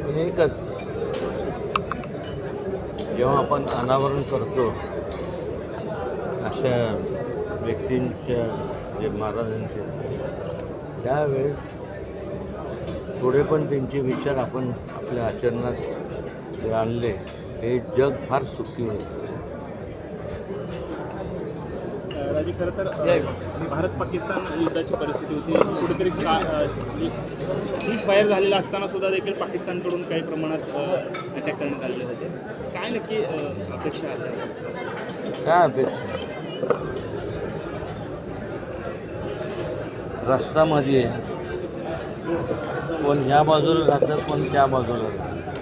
म्हणजे एकच. जेव्हा आपण अनावरण करतो अशा व्यक्तींच्या जे महाराजांचे त्यावेळेस थोडे पण त्यांचे विचार आपण आपल्या आचरणात आणले हे जग फार सुखी होतं राजी खरं तर. भारत पाकिस्तान युद्धाची परिस्थिती होती. कुठेतरी सीज फायर झालेला असताना सुद्धा देखील पाकिस्तानकडून काही प्रमाणात अटॅक करण्यात आलेले होते. काय नक्की अपेक्षा आहे? काय अपेक्षा? रस्त्यामध्ये कोण ह्या बाजूला राहतं कोण त्या बाजूला राहतं.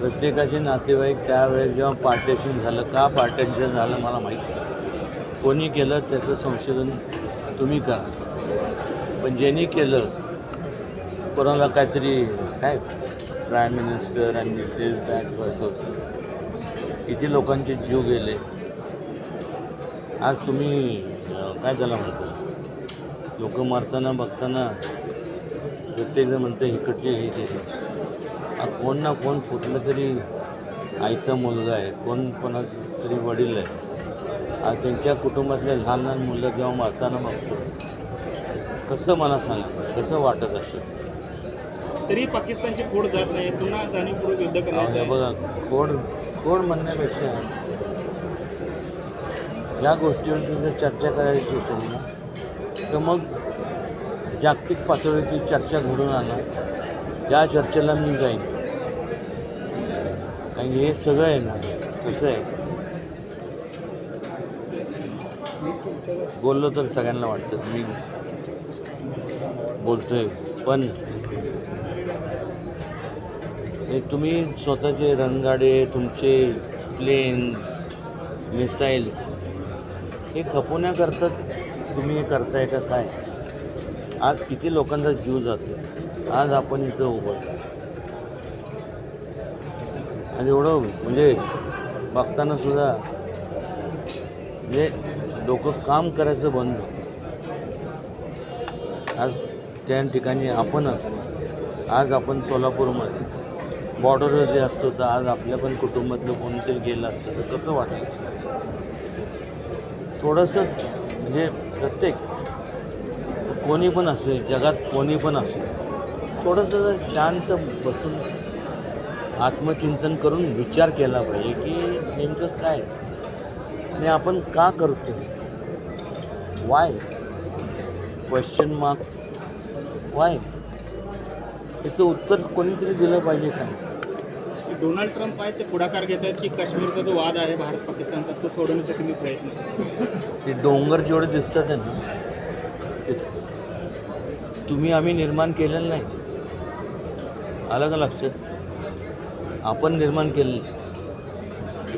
प्रत्येकाचे नातेवाईक त्यावेळेस जेव्हा पार्टेशन झालं का पार्टेशन झालं मला माहीत नाही. कोणी केलं त्याचं संशोधन तुम्ही करा. पण ज्यांनी केलं कोणाला काहीतरी काय प्राईम मिनिस्टर आणि दिस दॅट व्हायचं होतं किती लोकांचे जीव गेले. आज तुम्ही काय झालं म्हणतो? लोकं मरताना बघताना प्रत्येकजण म्हणतं इकडचे हे केले कोण ना कोण कुठलं तरी आईचा मुलगा आहे कोण कोणाचं तरी वडील आहे. आज त्यांच्या कुटुंबातले लहान लहान मुलं जेव्हा मरताना बघतो कसं मला सांगा कसं वाटत असेल? तरी पाकिस्तानची फोड जात नाही पुन्हा जाणीवपूर्वक युद्ध अहो, करण्याचं बघा कोण कोण म्हणण्यापेक्षा या गोष्टीवरती जर चर्चा करायची असेल ना तर मग जागतिक पातळीवरती चर्चा घडून आणा. त्या चर्चेला मी जाईन कारण की हे सगळं आहे ना कसं आहे. बोललो तर सगळ्यांना वाटतं मी बोलतोय पण हे तुम्ही स्वतःचे रणगाडे तुमचे प्लेन्स मिसाईल्स हे खपवण्याकरता तुम्ही हे करताय का काय? आज किती लोकांचा जीव जातो आज आपण इथं उभं आणि एवढं म्हणजे बघताना सुद्धा म्हणजे डोकं काम करायचं बंद होतं. आज त्या ठिकाणी आपण असतो. आज आपण सोलापूरमध्ये बॉर्डरवर जे असतो तर आज आपल्या पण कुटुंबातलं कोणीतरी गेलं असतं तर कसं वाटतं? थोडंसं म्हणजे प्रत्येक कोणी पण असेल जगात कोणी पण असेल थोडंसं शांत बसून आत्मचिंतन करून विचार केला पाहिजे की नेमकं काय? आणि आपण का करतो वाय क्वेश्चन मार्क वाय याचं उत्तर कोणीतरी दिलं पाहिजे का? डोनाल्ड ट्रम्प आहेत ते पुढाकार घेत आहेत की काश्मीरचा जो वाद आहे भारत पाकिस्तानचा तो सोडवण्याचा तुम्ही प्रयत्न ते डोंगर जेवढे दिसतात आहे ना ते तुम्ही आम्ही निर्माण केलेलं नाही. आलं का लक्षात? आपण निर्माण केलेलं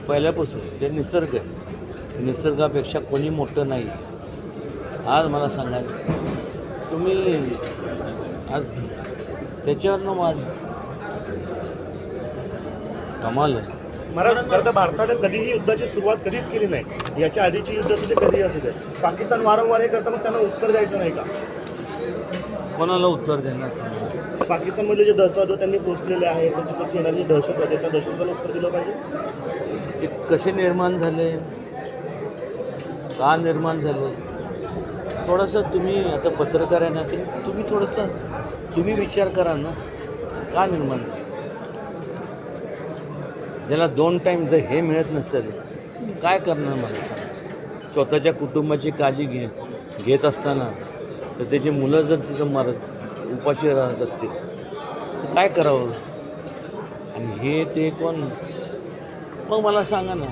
पहिल्यापासून ते निसर्ग आहे. निसर्गापेक्षा कोणी मोठं नाही. आज मला सांगायचं तुम्ही आज त्याच्यावरनं वाद कमाल आहे. महाराज खरं तर भारताने कधीही युद्धाची सुरुवात कधीच केली नाही. याच्या आधीची युद्ध दे कधीही असू दे. पाकिस्तान वारंवार हे करतं मग त्यांना उत्तर द्यायचं नाही का? कोणाला उत्तर देणार? पाकिस्तानमधले जे दहशतवाद त्यांनी पोचलेले आहे त्यांची तिकडची येणारी दहशतवाद आहे त्या दहशतवादाला उत्तर दिलं पाहिजे. ते कसे निर्माण झाले? का निर्माण झाले? थोडंसं तुम्ही आता पत्रकार आहे ना तर तुम्ही थोडंसं तुम्ही विचार करा ना. का निर्माण ज्याला दोन टाईम जर हे मिळत नसेल काय करणार मला सांग? स्वतःच्या कुटुंबाची काळजी घे घेत असताना तर त्याची मुलं जर तिथं मरत उपाशी राहत असतील. काय करावं? आणि हे ते कोण? मग मला सांगा ना.